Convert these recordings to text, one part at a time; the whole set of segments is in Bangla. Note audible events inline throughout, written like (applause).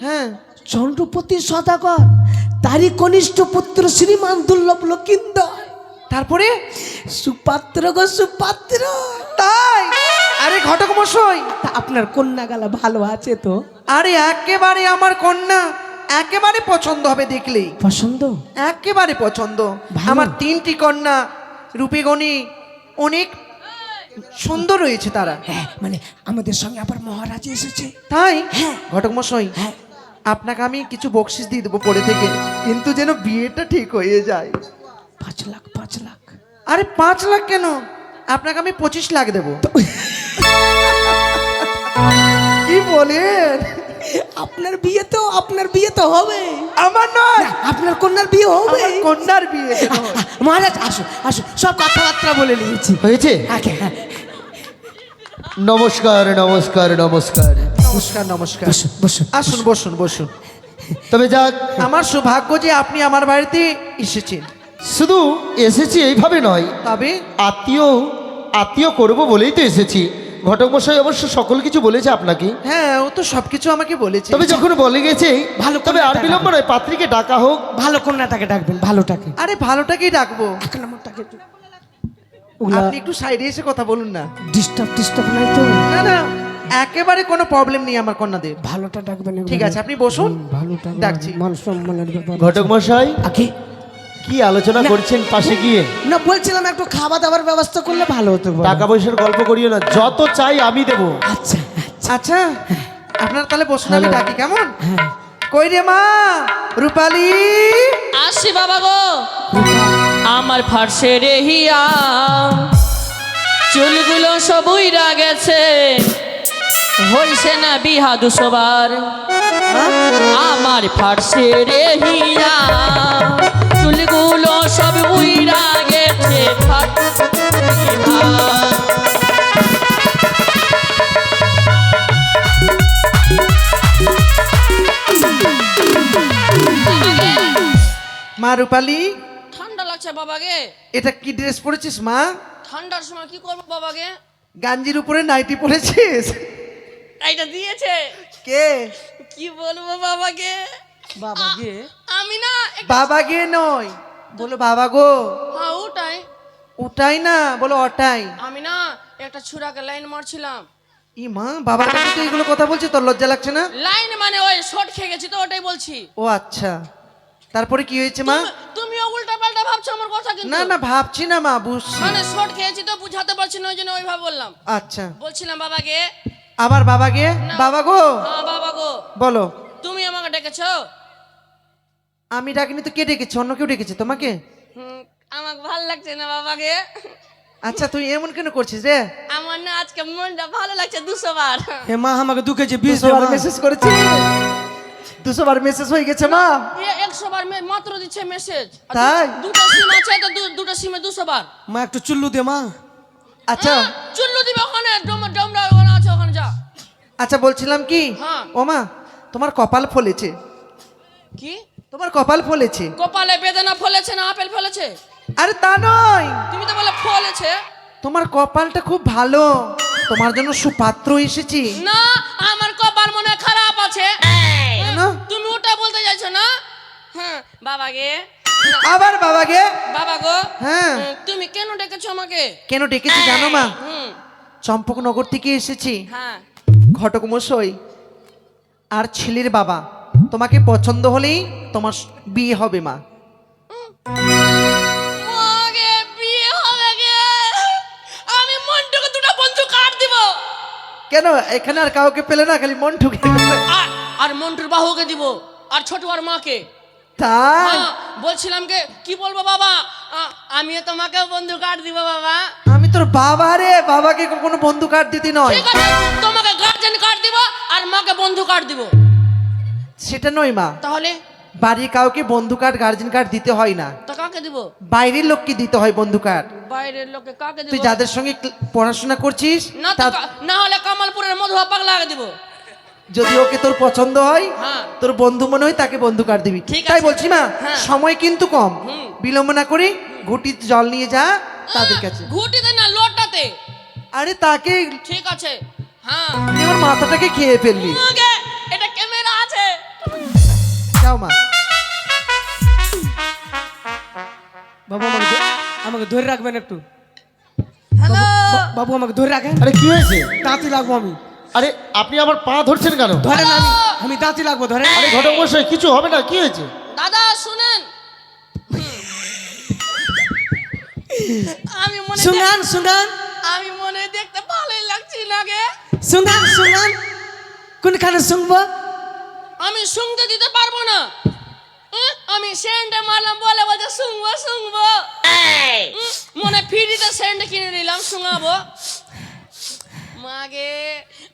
হ্যাঁ চন্দ্রপতি সদাগর তারই কনিষ্ঠ পুত্র শ্রীমান দুর্লভ লকিন্দর তারপরে? সুপাত্র গো সুপাত্র। তাই? আরে ঘটক মশাই। তা আপনার কন্যা গালা ভালো আছে তো? আরে একেবারে আমার কন্যা একেবারে পছন্দ হবে দেখলেই পছন্দ? একেবারে পছন্দ। আমার তিনটি কন্যা রূপীগণী অনেক সুন্দর রয়েছে তারা। হ্যাঁ মানে আমাদের সঙ্গে আবার মহারাজ এসেছে। তাই? হ্যাঁ। ঘটক মশাই হ্যাঁ। আপনাকে আমি কিছু বকশিস দিয়ে দেবো পরে থেকে কিন্তু যেন বিয়েটা ঠিক হয়ে যায়। পাঁচ লাখ পাঁচ লাখ। আরে পাঁচ লাখ কেন? আপনাকে আমি পঁচিশ লাখ দেবো। কি বলেন? আপনার বিয়ে তো আপনার বিয়ে তো হবে। আমার নয়। আপনার কন্যার বিয়ে হবে। আমার কন্যার বিয়ে। মহারাজ আসুন আসুন সব কথাবার্তা বলে নিয়েছি। হয়েছে? হ্যাঁ নমস্কার নমস্কার নমস্কার। নমস্কার নমস্কার। আসুন বসুন। বসুন তবে যাক। আমার সৌভাগ্য যে আপনি আমার বাড়িতে এসেছেন। শুধু এসেছি এইভাবে নয় তবে? আত্মীয় আত্মীয় করব বলেই তো এসেছি। ঘটক মশাই অবশ্য সকল কিছু বলেছে আপনাকে। হ্যাঁ ও তো সবকিছু আমাকে বলেছে। তবে যখন বলে গেছে ভালো তবে আর বিলম্ব নয় পাত্রীকে ডাকা হোক। ভালো কন্যাটাকে ডাকবেন ভালোটাকে। আরে ভালোটাকেই ডাকবো। এক নম্বরটাকে আপনি একটু সাইডে এসে কথা বলুন না। ডিস্টার্ব ডিস্টার্ব নাই তো। না না। একেবারে কোনো প্রবলেম নেই আমার কন্যাদের। ভালোটা ডাকবেন ঠিক আছে আপনি বসুন। ভালোটা ডাকছি। মান সম্মানের ব্যাপার ঘটক মশাই? আগে কি? আলোচনা করছেন পাশে গিয়ে? না বলছিলাম একটু খাওয়া দাওয়ার ব্যবস্থা করলে ভালো হতো টাকা পয়সার গল্প করিও না যত চাই আমি দেব। আচ্ছা আচ্ছা। আচ্ছা আপনার তাহলে বসুন আমি ডাকি কেমন? হ্যাঁ। কই রে মা? রূপালি? আসি বাবা গো। আমার ফার্সে রে হিয়া। চুলগুলো সব উইরা গেছে। হইছে না বিহা দুশোবার আমার ফার্সে রে হিয়া। চুলগুলো সব উইরা গেছে মা রূপালি ঠান্ডা লাগছে বাবাকে। এটা কি ড্রেস পরেছিস মা? ঠান্ডার সময় কি করব বাবাকে? গাঞ্জির উপরে নাইটি পরেছিস? এইটা দিয়েছে। কে? কি বলব বাবাকে? বাবা গে আমি না বাবা গে নয়। বলো বাবা গো। হ্যাঁ ওটাই। ওটাই না বলো ওটাই আমি না একটা ছুরাকে লাইন মারছিলাম। ই মা বাবার কাছে তো এগুলো কথা বলছে তোর লজ্জা লাগছে না? লাইন মানে ওই শর্ট খেয়ে গেছি তো ওটাই বলছি। ও আচ্ছা। তারপরে কি হয়েছে মা? তুমি- তুমিও উল্টা পাল্টা ভাবছ আমার কথা কিন্তু। না না ভাবছি না মা বুঝছি। মানে শর্ট খেয়েছি তো বুঝাতে পারছি না ওই জন্য ওইভাবে বললাম। আচ্ছা। বলছিলাম বাবাকে আবার বাবা গে না। বাবা গো? বাবা গো। বলো। তুমি আমাকে ডেকেছো? আমি ডাকিনি তো কে ডেকেছে? অন্য কেউ ডেকেছে? তোমাকে? হুম, আমাকে ভালো লাগছে না বাবাকে। আচ্ছা তুই এমন কেন করছিস রে? আমার না আজকে মনটা ভালো লাগছে দুশো বার। হে মা আমাকে দু কেজি বিষ দুশো বার মেসেজ করেছি। দুশো বার মেসেজ হয়ে গেছে মা। একশো বার মে- মাত্র দিচ্ছে মেসেজ তাই? দুটো সিম আছে তো দু- দুটো সিমে দুশো বার। মা একটু চুল্লু দে মা। আচ্ছা। হ্যাঁ, চুল্লু দিবে ওখানে ডোম- ডোমরা ওখানে আছে ওখানে যা। আচ্ছা বলছিলাম কি? হ্যাঁ। ও মা তোমার কপাল ফলেছে। কি? তোমার কপাল ফলেছে। কপালে বেদনা ফলেছে না আপেল ফলেছে? আরে তা নয়। তুমি তো বলে ফলেছে। তোমার কপালটা খুব ভালো। তোমার জন্য সুপাত্র এসেছি। না আমার কপাল মনে হয় খারাপ আছে। না? তুমি ওটা বলতে চাইছো না? হ্যাঁ বাবা গে আবার বাবাকে? বাবা গো হ্যাঁ। তুমি কেন ডেকেছো আমাকে? কেন ডেকেছি জানো মা? হুম। চম্পকনগর থেকে এসেছি। হ্যাঁ। ঘটক মশাই আর ছেলের বাবা তোমাকে পছন্দ হলেই তোমার বিয়ে হবে মা। মাগে বিয়ে হবে গে আমি মনটুকু দুটো বন্ধু কাট দিব। কেন? এখানে আর কাউকে পেলে না খালি মন ঠুকে আর আর মন্টুর বাহুকে দিব আর ছোট আর মাকে। তাই? হ্যাঁ, বলছিলাম কে কি বলব বাবা? আমিও তোমাকে বন্ধু কাট দিব বাবা। আমি তোর বাবা রে বাবাকে কখনো বন্ধু কার্ড দিতে নয়। ঠিক আছে তোমাকে গার্জেন কার্ড দিব আর মাকে বন্ধু কার্ড দিব। সেটা নয় মা। তাহলে? বাড়ির কাউকে বন্ধু কার্ড গার্জেন কার্ড দিতে হয় না। তা কাকে দিব? বাইরের লোককে দিতে হয় বন্ধু কার্ড বাইরের লোকে কাকে দিব? তুই যাদের সঙ্গে পড়াশোনা করছিস না তো না হলে কামালপুরের মধুয়া পাগলাকে দিব। যদি ওকে তোর পছন্দ হয় হ্যাঁ। তোর বন্ধু মনে হয় তাকে বন্ধু কার্ড দিবি? ঠিক তাই বলছি না হ্যাঁ। সময় কিন্তু কম। বিলম্ব না করে ঘুটি জল নিয়ে যা তাদের কাছে। ঘুটিতে না লোটাতে। আরে তাকে ঠিক আছে। হ্যাঁ। তুই ওর মাথাটাকে খেয়ে ফেলবি মুগে, এটা ক্যামেরা আছে। যাও মা। বাবু আমাকে আমাকে ধরে রাখবেন একটু। হ্যালো। বাবু আমাকে ধরে রাখেন। আরে কি হয়েছে? দাঁতি লাগবো আমি। আরে আপনি আমার পা ধরছেন কেন? ধরেন আমি আমি দাঁতি লাগবো ধরেন। আরে ঘটক মশাই কিছু হবে না কি হয়েছে? দাদা শুনেন। আমি মনে শুনান শুনান। আমি মনে দেখতে ভালোই লাগছি না গে। শুনান শুনান। কোনখানে শুনব? আমি শুনতে দিতে পারব না। আমি সেন্টে মারলাম বলে বলছে শুনব শুনব। মনে ফিরিতে সেন্ট কিনে নিলাম শুঙাবো মাগে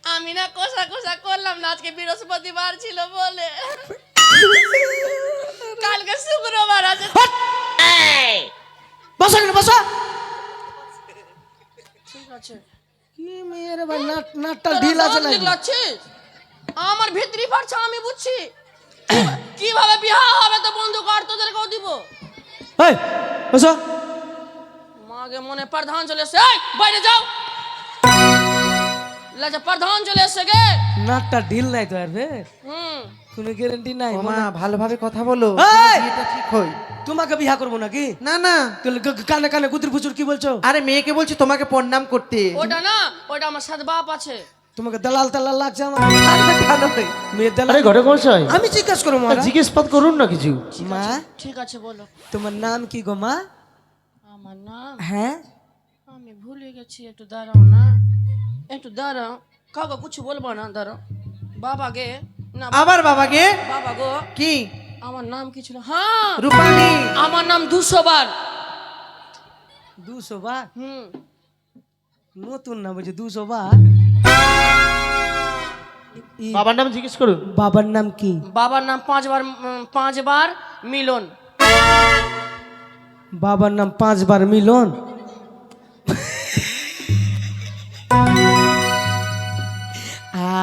আমি না কষা কষা করলাম না আজকে বৃহস্পতিবার ছিল বলে। কালকে শুক্রবার আছে। বসো এখানে বসো। ঠিক আছে। কি মেয়ের ভাই নাট নাটটা ঢিল আছে না আমার ভিতরি পারছে আমি বুঝছি। কি- কীভাবে বিয়া হবে তো বন্ধু কর তোদেরকেও দিব? এই বসো। মাগে মনে প্রধান চলে এই বাইরে যাও। লাজা প্রধান চলে এসছে গে। নাটটা ঢিল নাই তো আর বে হুম। কোনো গ্যারান্টি নাই মা ভালোভাবে কথা বলো! তোমার ঠিক হই তোমাকে বিয়া করব নাকি? না না। কানে কানে কুতুর ফুচুর কি বলছো? আরে মেয়েকে বলছি তোমাকে প্রণাম করতে। ওটা না ওটা আমার সাথে বাপ আছে। তোমাকে দালাল তালাল লাগছে আমার। ভালো দালাল আরে ঘটক মশাই আমি জিজ্ঞেস করব মা। জিজ্ঞেস পাত করুন না কিছু। মা? ঠিক আছে বলো। তোমার নাম কি গো মা? আমার নাম? হ্যাঁ? আমি ভুলে গেছি একটু দাঁড়াও না। একটু দাঁড়াও কাউকে কিছু বলব না দাঁড়াও বাবা গে না আবার বাবাকে বাবা গো কি আমার নাম কি ছিল হ্যাঁ রূপালী আমার নাম দুশো বার দুশো বার হুম নতুন না বলছে দুশো বার বাবার নাম জিজ্ঞেস করুন বাবার নাম কি বাবার নাম পাঁচবার পাঁচবার মিলন বাবার নাম পাঁচবার মিলন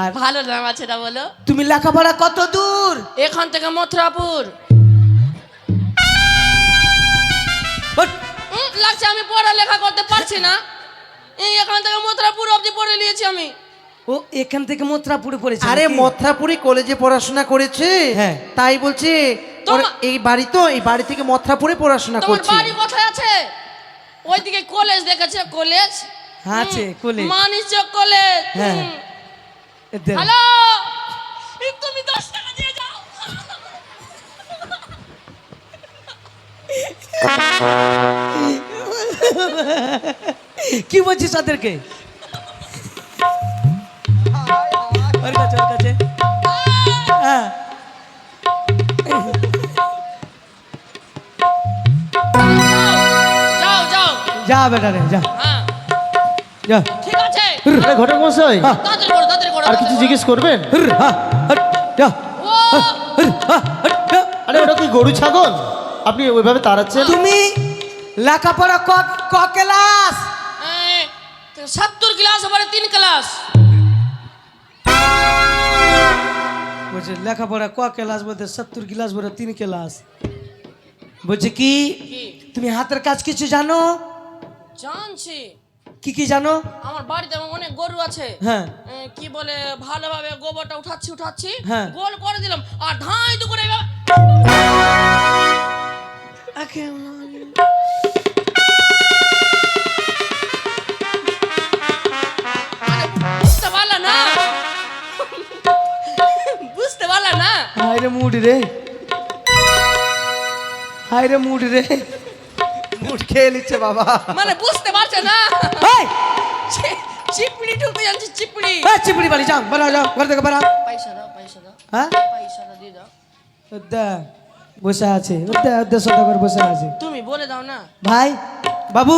আর ভালো নাম আছে এটা বলো? তুমি লেখাপড়া কত দূর? এখান থেকে মথুরাপুর! লাগছে আমি পড়ালেখা করতে পারছি না। এই এখান থেকে মথুরাপুর অবধি পড়ে নিয়েছি আমি। ও এখান থেকে মথুরাপুরে পড়েছে আরে? মথুরাপুরি কলেজে পড়াশোনা করেছে। হ্যাঁ। তাই বলছে এই বাড়ি তো এই বাড়ি থেকে মথুরাপুরে পড়াশোনা তোমার করছে। বাড়ি কোথায় আছে? ওইদিকে কলেজ দেখেছে কলেজ? হ্যাঁ, আছে কলেজ। মানিচক কলেজ। হ্যাঁ। হ্যালো? তুমি দশ টাকা দিয়ে যাও। কি বলছিস তাদেরকে? ওর কাছে ওর কাছে। হ্যাঁ। যা বেটা রে যা। হ্যাঁ। যা। ঘটক মশাই। আর কিছু জিজ্ঞেস করবেন। আরে ওটা কি গরু ছাগল? আপনি ওইভাবে তাড়াচ্ছেন? তুমি লেখাপড়া ক ক ক্লাস? সত্তর ক্লাস আবার তিন ক্লাস। বলছে লেখাপড়া ক ক্লাস বলতে সত্তর ক্লাস বলে তিন ক্লাস। বলছে কি? তুমি হাতের কাজ কিছু জানো? জানছি। কি কি জানো? আমার বাড়িতে আমার অনেক গরু আছে। হ্যাঁ। কি বলে ভালোভাবে গোবরটা উঠাচ্ছি উঠাচ্ছি। হ্যাঁ। গোল করে দিলাম আর ধাই দু করে বুঝতে পারলা না? বুঝতে পারলা না? হাই রে মুড রে। হাই রে মুড রে। মুড খেয়ে নিচ্ছে বাবা। মানে বুঝতে পারছে না। এই চিপড়ি ঢুকে যাচ্ছে চিপড়ি। এই চিপড়ি বাড়ি যাও বাড়া যাও ঘর থেকে বাড়া পয়সা দাও পয়সা দাও। হ্যাঁ? পয়সা দাও দিয়ে দাও। ওদ্দা বসে আছে। ওদ্দা সদাগর বসে আছে। তুমি বলে দাও না। ভাই বাবু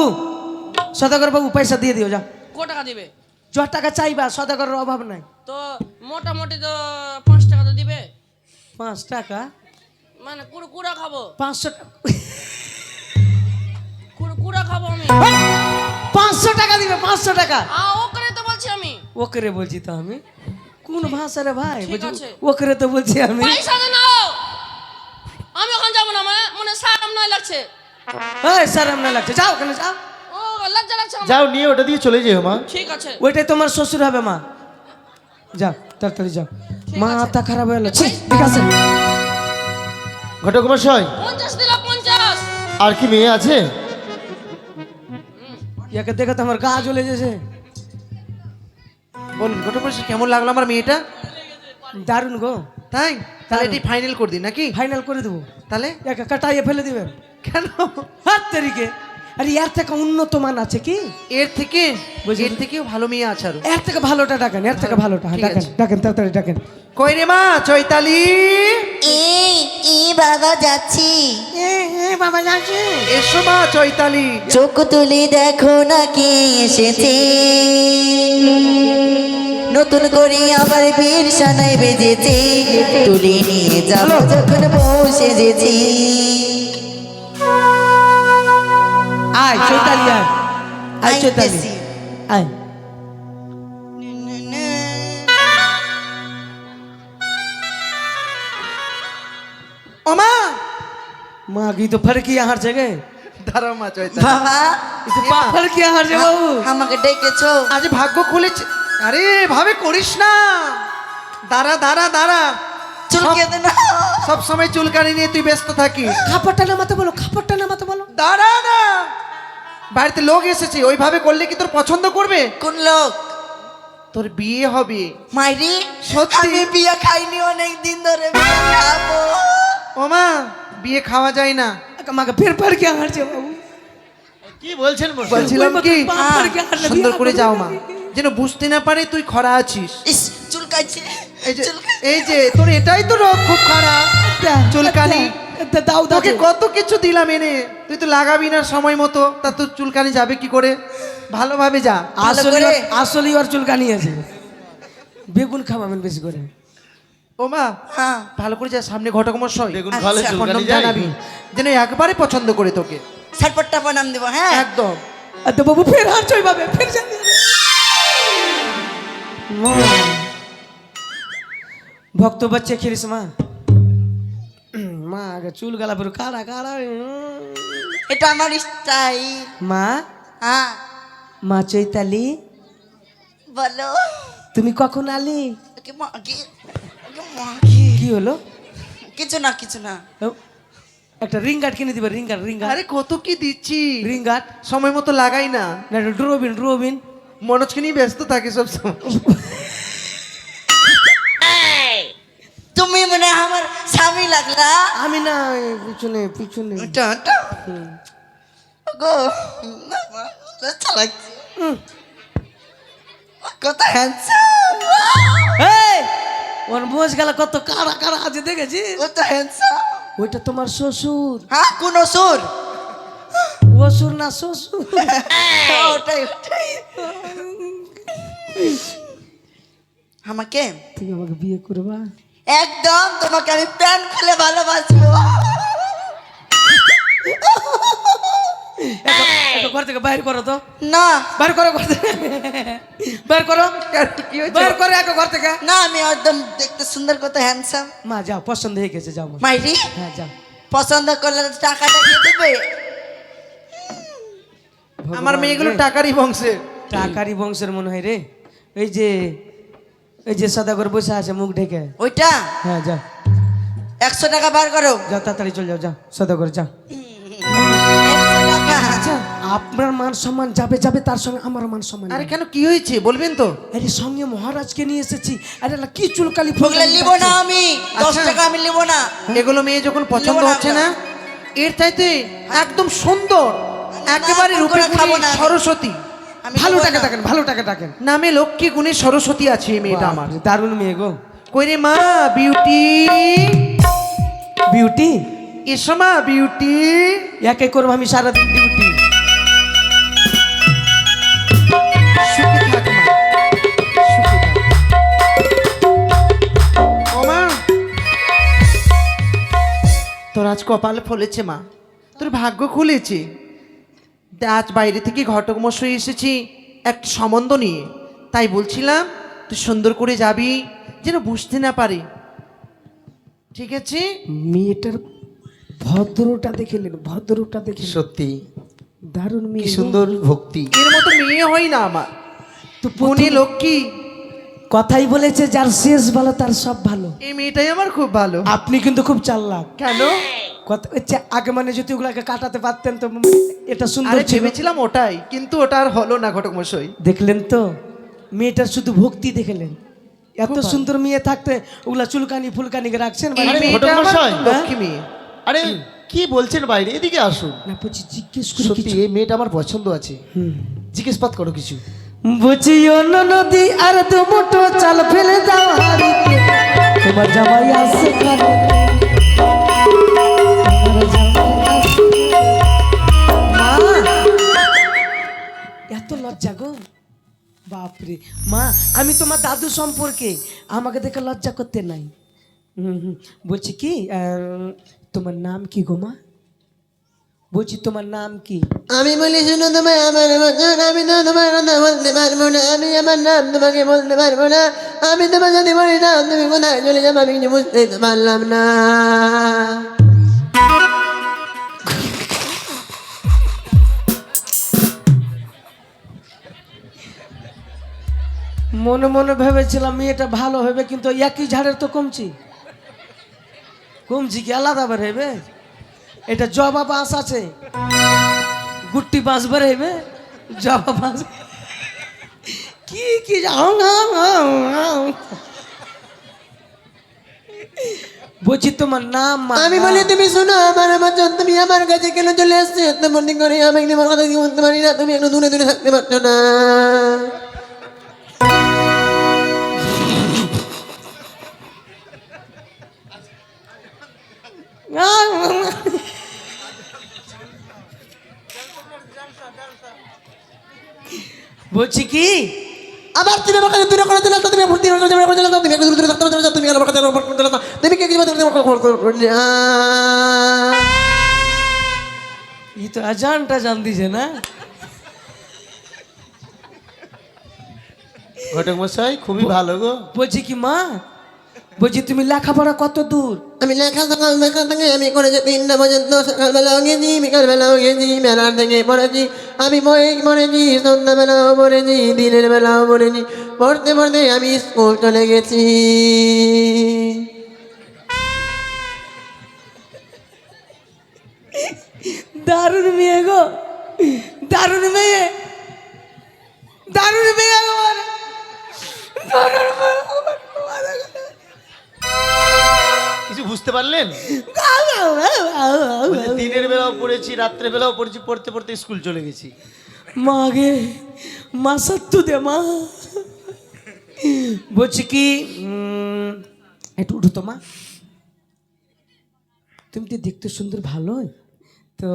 সদাগর বাবু পয়সা দিয়ে দিও যা কো টাকা দিবে? ছ টাকা চাইবা সদাগরের অভাব নাই। তো মোটামুটি তো পাঁচ টাকা তো দিবে। পাঁচ টাকা? মানে কুড়ো কুড়া খাব। পাঁচশো টাকা। পাঁচশো টাকা দিবে পাঁচশো টাকা। আ ওখানে তো বলছি আমি। ওকরে বলছি তো আমি? কোন ভাষা রে ভাই। ওকরে তো বলছি আমি। পয়সা দে নাও। আমি ওখানে যাব না মনে সারাম নয় লাগছে। এই স্যার না লাগছে। যাও ওখানে যাও। ও লজ্জা লাগছে যাও নিয়ে ওটা দিয়ে চলে যেও মা। ঠিক আছে। ওইটাই তোমার শ্বশুর হবে মা। যাও তাড়াতাড়ি যাও। আছে। মাথা খারাপ হয়ে গেল। ঠিক আছে। ঘটক মশাই পঞ্চাশ দিল পঞ্চাশ। আর কি মেয়ে আছে? ইয়াকে দেখে তো আমার গা জ্বলে গেছে। বলুন ঘটকমশাই কেমন লাগল আমার মেয়েটা? দারুণ গো। তাই? তাহলে এটি ফাইনাল করে দিন নাকি? ফাইনাল করে দেবো। তাহলে? একে কাটাইয়ে ফেলে দিবেন কেন? হাত তেরিকে। আরে এর থেকে উন্নত মান আছে কি? এর থেকে? এর থেকেও ভালো মেয়ে আছে আরও। এর থেকে ভালোটা ডাকেন এর থেকে ভালোটা ডাকেন। ডাকেন তাড়াতাড়ি ডাকেন। কই রে মা চৈতালি? এই এই বাবা যাচ্ছি। বাবা যাচ্ছে। এসো মা চৈতালি। চোখ তুলি দেখো না কে এসেছে। নতুন করে আবার বীর সানাই বেজেছে। তুলে নিয়ে যাব যখন বসে যেছি আয় চৈতালি আয় আয় চৈতালি। আয় ও মা কি তো ফর কি হার জগে দাঁড়াও মা চৈতালি বাবা ফর কি হার জগে বাবু আমাকে ডেকেছো আজ ভাগ্য খুলেছে আরে ভাবে করিস না দাঁড়া দাঁড়া দাঁড়া চুলকে দে না সব সময় চুলকানি নিয়ে তুই ব্যস্ত থাকিস খাপড়টা নামাতে বলো খাপড়টা নামাতে বলো দাঁড়া না বাড়িতে লোক এসেছে ওইভাবে করলে কি তোর পছন্দ করবে? কোন লোক? তোর বিয়ে হবে। মাইরি সত্যি? আমি বিয়ে খাইনি অনেক দিন ধরে খাব। ও মা বিয়ে খাওয়া যায় না। মাকে ফের ফর কি হার জগে বাবু। কি বলছেন বলছিলাম কি? সুন্দর করে যাও মা। যেন বুঝতে না পারে তুই খরা আছিস। ইস চুলকাইছে এই যে এই যে তোর এটাই তো রোগ খুব খারাপ। চুলকানি। দাও দাও তোকে কত কিছু দিলাম এনে। তুই তো লাগাবি না সময় মতো। তা তোর চুলকানি যাবে কি করে? ভালোভাবে যা। আসলে আসলে ওর চুলকানি আছে। বেগুন খাওয়াবেন বেশি করে। ও মা হ্যাঁ। ভালো করে যা সামনে ঘটক মশাই। বেগুন আচ্ছা, চুলকানি জানাবি। যেন একবারে পছন্দ করে তোকে। ছটপটটা বানাম দেবো হ্যাঁ? একদম। আর তো বাবু ফের হার চই পাবে ফের জানি। ভক্ত বাচ্চা খেলিস মা। মা আগে চুল গালা পুরো কাড়া কাড়া। এটা আমার স্টাইল। মা? হ্যাঁ। মা চৈতালি? বলো। তুমি কখন আলি? কি হলো? কিছু না কিছু না। একটা রিং গার্ড কিনে দিবে রিং গার্ড রিং গার্ড আরে কত কি দিচ্ছি? রিং গার্ড সময় মতো লাগাই না। না ড্রোবিন ড্রোবিন। মনোজকে নিয়ে ব্যস্ত থাকি সব সময় তুমি মানে আমার স্বামী লাগলা? আমি না পিছনে পিছনে। গো লাগছে কত হ্যান্ডসাম এই ওর মোজ গেল কত কারা কারা আছে দেখেছি কত হ্যান্ডসাম ওইটা তোমার শ্বশুর। হ্যাঁ কোন সুর অসুর না শ্বশুর? ওটাই ওটাই। আমাকে? তুমি আমাকে বিয়ে করবা? একদম তোমাকে আমি প্যান্ট খুলে ভালোবাসবো ঘর থেকে বাইর করো তো। না। বাইর করো ঘর থেকে। বাইর করো। বাইর করো একটু ঘর থেকে। না আমি একদম দেখতে সুন্দর কত হ্যান্ডসাম মা যাও পছন্দ হয়ে গেছে যাও মা। মাইরি হ্যাঁ যাও। পছন্দ করলে টাকাটা দিয়ে দেবে। আমার মেয়েগুলো টাকারই বংশের। টাকারি বংশের মনে হয় রে। এই যে এই যে সাদা করে বসে আছে মুখ ঢেকে ওইটা হ্যাঁ যাও একশো টাকা বার করো যাও তাড়াতাড়ি চলে যাও যাও সাদা করে আচ্ছা আপনার মান সম্মান যাবে যাবে তার সঙ্গে আমার মান সম্মান আরে কেন কি হয়েছে বলবেন তো আরে সঙ্গে মহারাজকে নিয়ে এসেছি আরে কি চুলকালি ফুলকালি নিব না আমি দশ আচ্ছা। টাকা আমি নিব না এগুলো মেয়ে যখন পছন্দ হচ্ছে না এর চাইতে একদম সুন্দর একেবারে রূপে খাব না সরস্বতী ভালো টাকা। থাকেন ভালো টাকা থাকেন নামে লক্ষ্মী গুণী সরস্বতী আছে এই মেয়েটা আমার। দারুণ মেয়ে গো। কই রে মা বিউটি বিউটি এসো মা বিউটি একে করব আমি সারাদিন ডিউটি মা তোর আজ কপাল ফলেছে মা তোর ভাগ্য খুলেছে। আজ বাইরে থেকে ঘটক মশাই এসেছি একটা সম্বন্ধ নিয়ে। তাই বলছিলাম তুই সুন্দর করে যাবি যেন বুঝতে না পারে। ঠিক আছে? মেয়েটার ভদ্রটা দেখে নিন ভদ্রটা দেখে সত্যি। দারুণ মেয়ে সুন্দর ভক্তি। এর মতো মেয়ে হয় না আমার। তো প্রথম- লক্ষ্মী। কথাই বলেছে যার শেষ ভালো তার সব ভালো। এই মেয়েটাই আমার খুব ভালো। আপনি কিন্তু খুব চাল্লাক কেন? কথা হচ্ছে আগে মানে যদি ওগুলাকে কাটাতে পারতেন তো এটা সুন্দর আরে ছিল। ভেবেছিলাম ওটাই কিন্তু ওটা আর হলো না ঘটক মশাই। দেখলেন তো? মেয়েটার শুধু ভক্তি দেখলেন। এত সুন্দর মেয়ে থাকতে ওগুলা চুলকানি ফুলকানিকে রাখছেন এই ঘটক মশাই? লক্ষ্মী মেয়ে। আরে কি বলছেন বাইরে? এদিকে আসুন। না বলছি জিজ্ঞেস করে সত্যি কিছু। এই মেয়েটা আমার পছন্দ আছে। জিজ্ঞেসপাত করো কিছু। বুঝি অন্য নদী আর দু মুঠো চাল ফেলে দাও তোমার জামাই আসে আমি তোমার দাদু সম্পর্কে আমাকে দেখে লজ্জা করতে নাই। বলছি কি তোমার নাম কি গোমা বলছি তোমার নাম কি? আমি বলি শুনো তোমায়, আমার আমি তো তোমার কথা বলতে পারব না, আমি আমার নাম তোমাকে বলতে পারব না। আমি তোমার যদি বলি না, তুমি কোথায় চলে যাব আমি কিছু বুঝতেই তো পারলাম না। মনে মনে ভেবেছিলাম মেয়েটা ভালো হবে, কিন্তু একই ঝাড়ের তো কমছি। কমছি কি আলাদা বের হইবে? এটা জবা বাঁশ আছে। গুট্টি বাঁশ বের হইবে? জবা বাঁশ। কি কি। বলছি তোমার নাম আমি বলি, তুমি শোনো, আমার বচন তুমি আমার কাছে কেন চলে আসছো এত মনে করে আমি তোমার কথা বলতে পারি না? তুমি একটু দূরে দূরে থাকতে পারছ না। বলছি কি? আবার তুমি আমার কাছে দূরে করে দিলে তো তুমি ভর্তি করে দিলে করে দিলে তুমি একটু দূরে দূরে থাকতে পারছ না তুমি আমার কাছে করে দিলে তুমি কি কি বলতে তুমি ই তো আজানটা জান দিছে না? ঘটক মশাই খুবই ভালো গো। বলছি কি মা? বলছি তুমি লেখাপড়া কত দূর? আমি লেখা সকাল দেখা থেকে আমি করেছি তিনটা পর্যন্ত সকালবেলাও গেছি বিকালবেলাও গেছি মেলার থেকে পড়েছি। আমি বই পড়েছি সন্ধ্যাবেলাও পড়েছি দিনের বেলাও পড়েছি। পড়তে পড়তে আমি স্কুল চলে গেছি। দারুণ মেয়ে গো দারুণ মেয়ে দারুণ মেয়ে আমার দারুণ মেয়ে আমার। কিছু বুঝতে পারলেন? বলছে, দিনের বেলাও পড়েছি রাত্রে বেলাও পড়েছি পড়তে পড়তে স্কুল চলে গেছি। মাগে মা সত্তু দে মা। বলছি কি একটু উঠো তো মা। তুমি তো দেখতে সুন্দর ভালো তো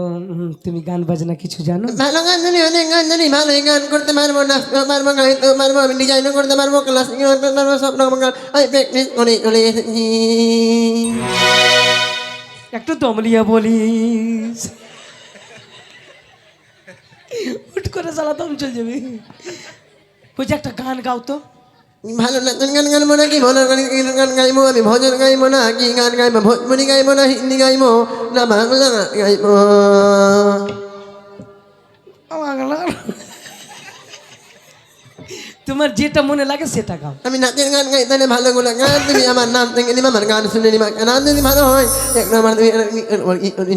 তুমি গান বাজনা কিছু জানো? ভালো গান জানি অনেক গান জানি ভালোই গান করতে পারব নাচতেও পারব গাইতেও পারব আমি ডিজাইনও করতে পারব ক্লাস করতে পারব সব রকম গান আমি প্র্যাকটিস করে চলে এসেছি একটু দমলিয়া বলিস। উঠ করে চালা দম চল যাবে। বলছি একটা গান গাও তো। ভালো নাচন গান গাইবো না কি ভালো গান গান গাইবো আমি ভজন গাইবো না কি গান গাইবো ভোজপুরি গাইবো না হিন্দি গাইবো না বাংলা গান গাইবো তোমার যেটা মনে লাগে সেটা গাও। আমি নাচের গান গাই তাহলে ভালো গুলো গান তুমি আমার নাম থেকে নিবা আমার গান শুনে নিবা গান যদি ভালো হয় এক নম্বর তুমি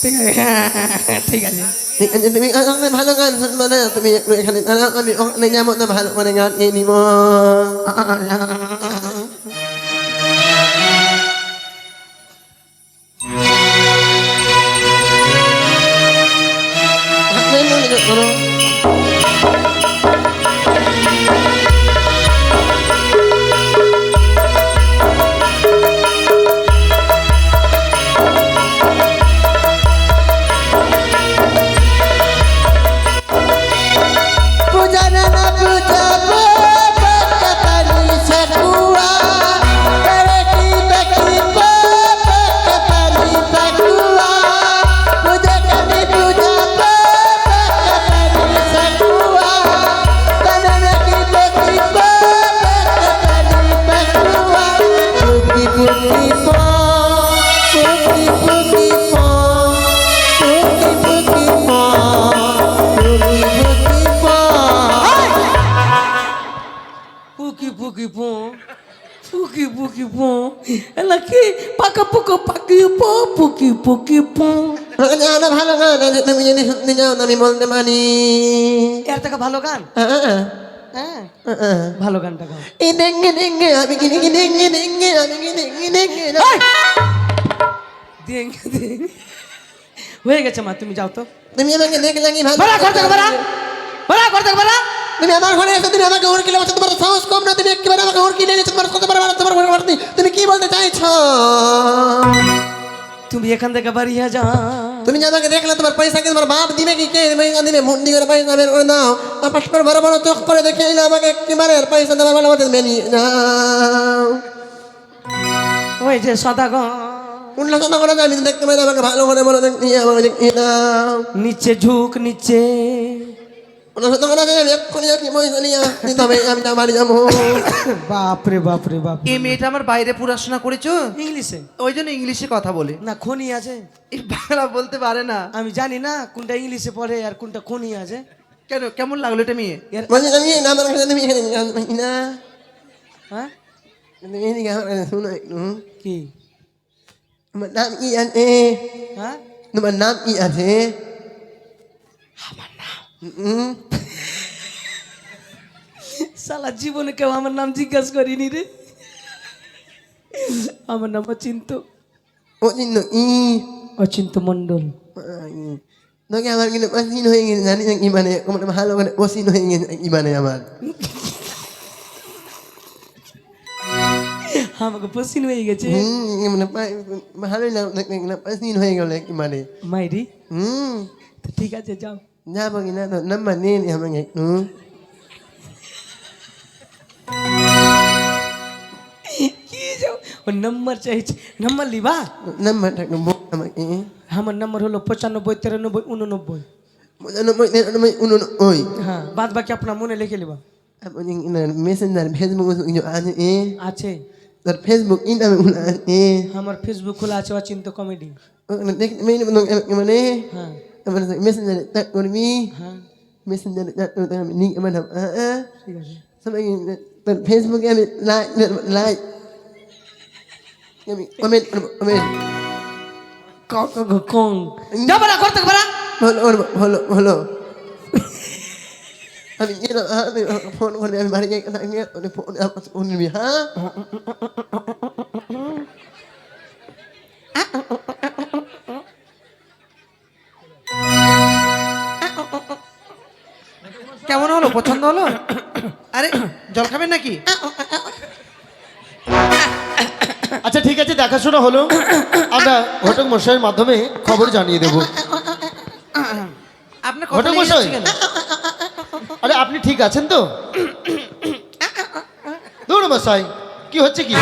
ঠিক আছে ঠিক আছে তুমি আমাকে ভালো গান শুনব না তুমি একটু এখানে দাঁড়াও আমি ওখানে যাব না ভালো করে গান গিয়ে নিব পূজা পুকি পুকি পো এলা কি পাকা পোকা পাকি পো পুকি পুকি পো গান ভালো গান তুমি যদি শুনতে যাও আমি বলতে পারি এর থেকে ভালো গান? হ্যাঁ। ভালো গানটা গাও। এই। ডেঙ্গে ডেঙ্গে আমি কি ডেঙ্গে ডেঙ্গে ডেঙ্গে আমি কি ডেঙ্গে ডেঙ্গে দেখ হয়ে গেছে মা তুমি যাও তো। তুমি আমাকে দেখলে কি ভালো বাড়া থেকে বাড়া বাড়া তুমি আমার ঘরে এসে তুমি আমাকে ওর কিলো তোমার সাহস কম না তুমি একেবারে আমাকে ওর কিনে নিয়েছো তোমার কত বড় বড় তোমার ঘরে বাড়তি তুমি কি বলতে চাইছো? তুমি এখান থেকে বাড়িয়ে যা তুমি যে আমাকে দেখলে তোমার পয়সা কি তোমার বাপ দিবে কি কে? দিবে মুন্ডি করে পয়সা বের করে দাও। তারপর করে বড় বড় চোখ করে দেখে এলে আমাকে একেবারে আর পয়সা দেওয়ার বেলা আমাদের মেনিয়ে দাও ওই যে সদা গো। উল্লাসনা করে আমি দেখতে পাই আমাকে ভালো করে বলে দেখি আমাকে দাও। নিচে ঝুঁক নিচে। বাপরে বাপরে বাপ এই মেয়েটা আমার বাইরে পড়াশোনা করেছ? ইংলিশে। ওই জন্য ইংলিশে কথা বলে। না খনি আছে। বাংলা বলতে পারে না। আমি জানি না কোনটা ইংলিশে পড়ে আর কোনটা খনি আছে। কেন কেমন লাগল এটা মেয়ে? হ্যাঁ? কি? তোমার নাম কি আছে হ্যাঁ? তোমার নাম কি আছে আমার (laughs) সালা জীবনে কেউ আমার নাম জিজ্ঞাসা করিনি রে। আমার নাম অচিন্ত। চিহ্ন ই। অচিন্ত মণ্ডল। তোকে আমার কিন্তু পসিন হয়ে গেছে জানি না কি মানে ভালো করে পসিন হয়ে গেছে কি মানে আমার। আমাকে পসিন হয়ে গেছে। মানে ভালোই লাগল না পসিন হয়ে গেল কি মানে। মাইরি। হুম। তো ঠিক আছে যাও। যাব কি না তো নাম্বার নিয়ে নি আমাকে একটু কি যাও ও নাম্বার চাইছে নাম্বার লিবা নাম্বারটা একটু বল আমাকে আমার নাম্বার হলো পঁচানব্বই তিরানব্বই উননব্বই পঁচানব্বই নিরানব্বই উননব্বই হ্যাঁ বাদ বাকি আপনার মনে লিখে লিবা আপনি মেসেঞ্জার ফেসবুক কিছু আছে এ আছে তোর ফেসবুক ইন্টারভিউ আছে আমার ফেসবুক খোলা আছে অচিন্ত কমেডি ওখানে দেখতে মেয়ে মানে হ্যাঁ আমার মেসেঞ্জারে চ্যাট করবি মেসেঞ্জারে চ্যাট করতে আমি লিঙ্ক আমার হ্যাঁ ঠিক আছে সবাই তোর ফেসবুকে আমি লাইক লাইক আমি কমেন্ট করব কমেন্ট কং যাব না করতে পারা হলো হলো হলো আমি ফোন করে আমি বাড়ি গিয়ে ফোন ফোন নিবি হ্যাঁ হলো? পছন্দ হলো? আরে জল খাবেন নাকি? আচ্ছা ঠিক আছে দেখাশোনা হলো। আমরা ঘটক মশাইয়ের মাধ্যমে খবর জানিয়ে দেব। আপনার ঘটক মশাই? আরে আপনি ঠিক আছেন তো? দৌড় মশাই কি হচ্ছে কি?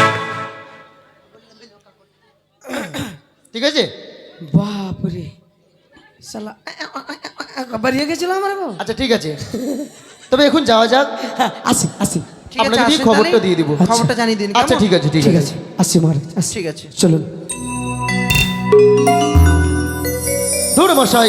ঠিক আছে? বাপরে সালা বাড়িয়ে গেছিল আমার আচ্ছা ঠিক আছে। তবে এখন যাওয়া যাক। হ্যাঁ আসি আসি। আপনাকে দিয়ে খবরটা দিয়ে দিব। খবরটা জানিয়ে দিন আচ্ছা ঠিক আছে ঠিক আছে। আসি মহারাজ ঠিক আছে। চলুন। দৌড় মশাই।